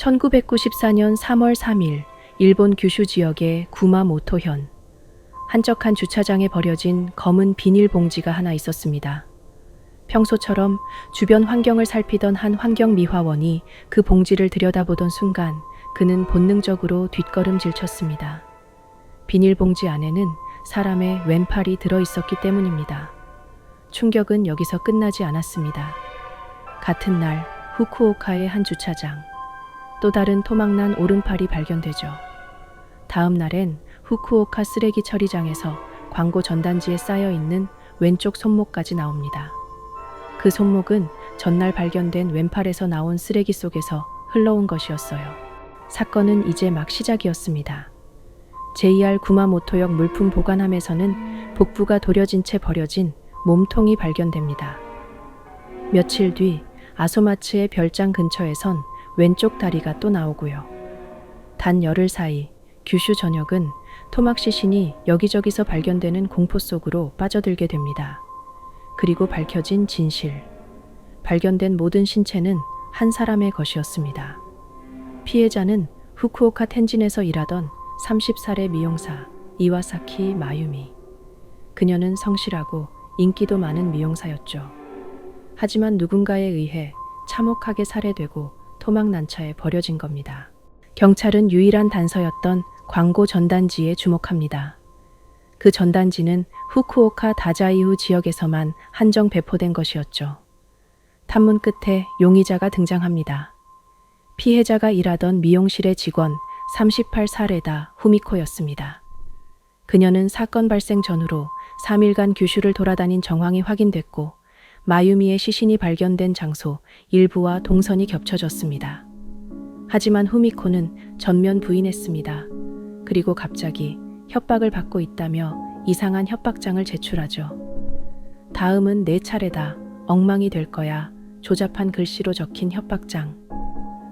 1994년 3월 3일 일본 규슈 지역의 구마모토현 한적한 주차장에 버려진 검은 비닐 봉지가 하나 있었습니다. 평소처럼 주변 환경을 살피던 한 환경미화원이 그 봉지를 들여다보던 순간 그는 본능적으로 뒷걸음질 쳤습니다. 비닐봉지 안에는 사람의 왼팔이 들어 있었기 때문입니다. 충격은 여기서 끝나지 않았습니다. 같은 날 후쿠오카의 한 주차장. 또 다른 토막난 오른팔이 발견되죠. 다음 날엔 후쿠오카 쓰레기 처리장에서 광고 전단지에 쌓여 있는 왼쪽 손목까지 나옵니다. 그 손목은 전날 발견된 왼팔에서 나온 쓰레기 속에서 흘러온 것이었어요. 사건은 이제 막 시작이었습니다. JR 구마모토역 물품 보관함에서는 복부가 도려진 채 버려진 몸통이 발견됩니다. 며칠 뒤 아소마츠의 별장 근처에선 왼쪽 다리가 또 나오고요. 단 열흘 사이 규슈 전역은 토막 시신이 여기저기서 발견되는 공포 속으로 빠져들게 됩니다. 그리고 밝혀진 진실. 발견된 모든 신체는 한 사람의 것이었습니다. 피해자는 후쿠오카 텐진에서 일하던 30살의 미용사 이와사키 마유미. 그녀는 성실하고 인기도 많은 미용사였죠. 하지만 누군가에 의해 참혹하게 살해되고 토막난 차에 버려진 겁니다. 경찰은 유일한 단서였던 광고 전단지에 주목합니다. 그 전단지는 후쿠오카 다자이후 지역에서만 한정 배포된 것이었죠. 탐문 끝에 용의자가 등장합니다. 피해자가 일하던 미용실의 직원 38살에다 후미코였습니다. 그녀는 사건 발생 전후로 3일간 규슈를 돌아다닌 정황이 확인됐고 마유미의 시신이 발견된 장소 일부와 동선이 겹쳐졌습니다. 하지만 후미코는 전면 부인했습니다. 그리고 갑자기 협박을 받고 있다며 이상한 협박장을 제출하죠. 다음은 내 차례다. 엉망이 될 거야. 조잡한 글씨로 적힌 협박장.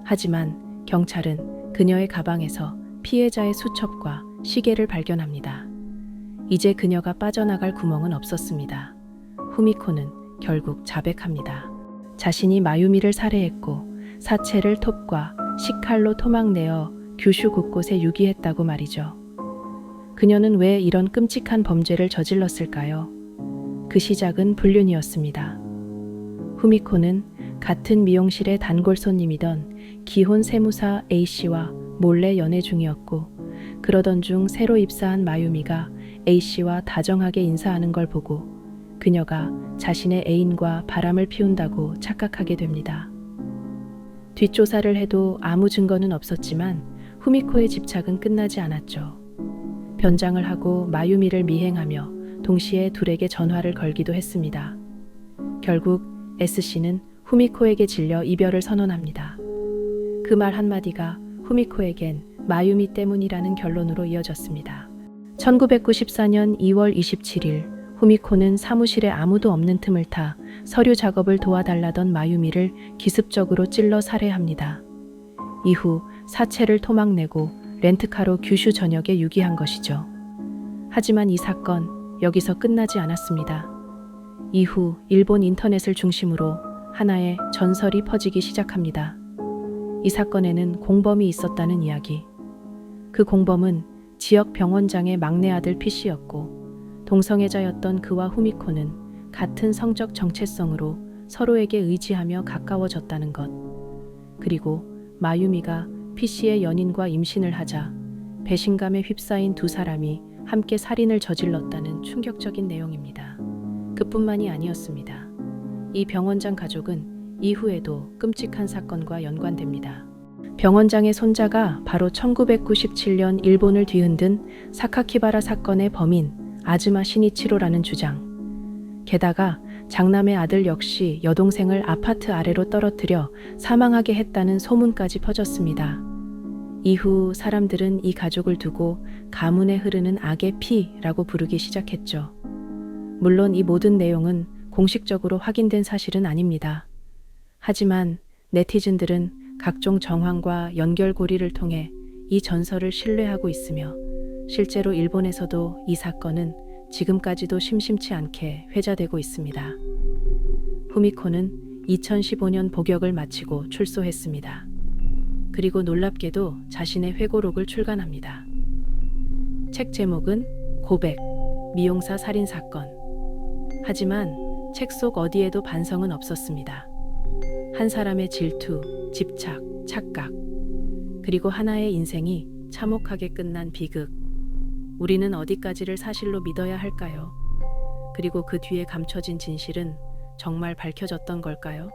하지만 경찰은 그녀의 가방에서 피해자의 수첩과 시계를 발견합니다. 이제 그녀가 빠져나갈 구멍은 없었습니다. 후미코는 결국 자백합니다. 자신이 마유미를 살해했고 사체를 톱과 식칼로 토막내어 규슈 곳곳에 유기했다고 말이죠. 그녀는 왜 이런 끔찍한 범죄를 저질렀을까요? 그 시작은 불륜이었습니다. 후미코는 같은 미용실의 단골 손님이던 기혼 세무사 A씨와 몰래 연애 중이었고, 그러던 중 새로 입사한 마유미가 A씨와 다정하게 인사하는 걸 보고 그녀가 자신의 애인과 바람을 피운다고 착각하게 됩니다. 뒷조사를 해도 아무 증거는 없었지만 후미코의 집착은 끝나지 않았죠. 변장을 하고 마유미를 미행하며 동시에 둘에게 전화를 걸기도 했습니다. 결국 S씨는 후미코에게 질려 이별을 선언합니다. 그 말 한마디가 후미코에겐 마유미 때문이라는 결론으로 이어졌습니다. 1994년 2월 27일 후미코는 사무실에 아무도 없는 틈을 타 서류 작업을 도와달라던 마유미를 기습적으로 찔러 살해합니다. 이후 사체를 토막내고 렌트카로 규슈 전역에 유기한 것이죠. 하지만 이 사건 여기서 끝나지 않았습니다. 이후 일본 인터넷을 중심으로 하나의 전설이 퍼지기 시작합니다. 이 사건에는 공범이 있었다는 이야기. 그 공범은 지역 병원장의 막내 아들 피씨였고 동성애자였던 그와 후미코는 같은 성적 정체성으로 서로에게 의지하며 가까워졌다는 것. 그리고 마유미가 피씨의 연인과 임신을 하자 배신감에 휩싸인 두 사람이 함께 살인을 저질렀다는 충격적인 내용입니다. 그뿐만이 아니었습니다. 이 병원장 가족은 이후에도 끔찍한 사건과 연관됩니다. 병원장의 손자가 바로 1997년 일본을 뒤흔든 사카키바라 사건의 범인 아즈마 시니치로라는 주장. 게다가 장남의 아들 역시 여동생을 아파트 아래로 떨어뜨려 사망하게 했다는 소문까지 퍼졌습니다. 이후 사람들은 이 가족을 두고 가문에 흐르는 악의 피라고 부르기 시작했죠. 물론 이 모든 내용은 공식적으로 확인된 사실은 아닙니다. 하지만 네티즌들은 각종 정황과 연결고리를 통해 이 전설을 신뢰하고 있으며 실제로 일본에서도 이 사건은 지금까지도 심심치 않게 회자되고 있습니다. 후미코는 2015년 복역을 마치고 출소했습니다. 그리고 놀랍게도 자신의 회고록을 출간합니다. 책 제목은 고백, 미용사 살인 사건. 하지만 책 속 어디에도 반성은 없었습니다. 한 사람의 질투, 집착, 착각, 그리고 하나의 인생이 참혹하게 끝난 비극. 우리는 어디까지를 사실로 믿어야 할까요? 그리고 그 뒤에 감춰진 진실은 정말 밝혀졌던 걸까요?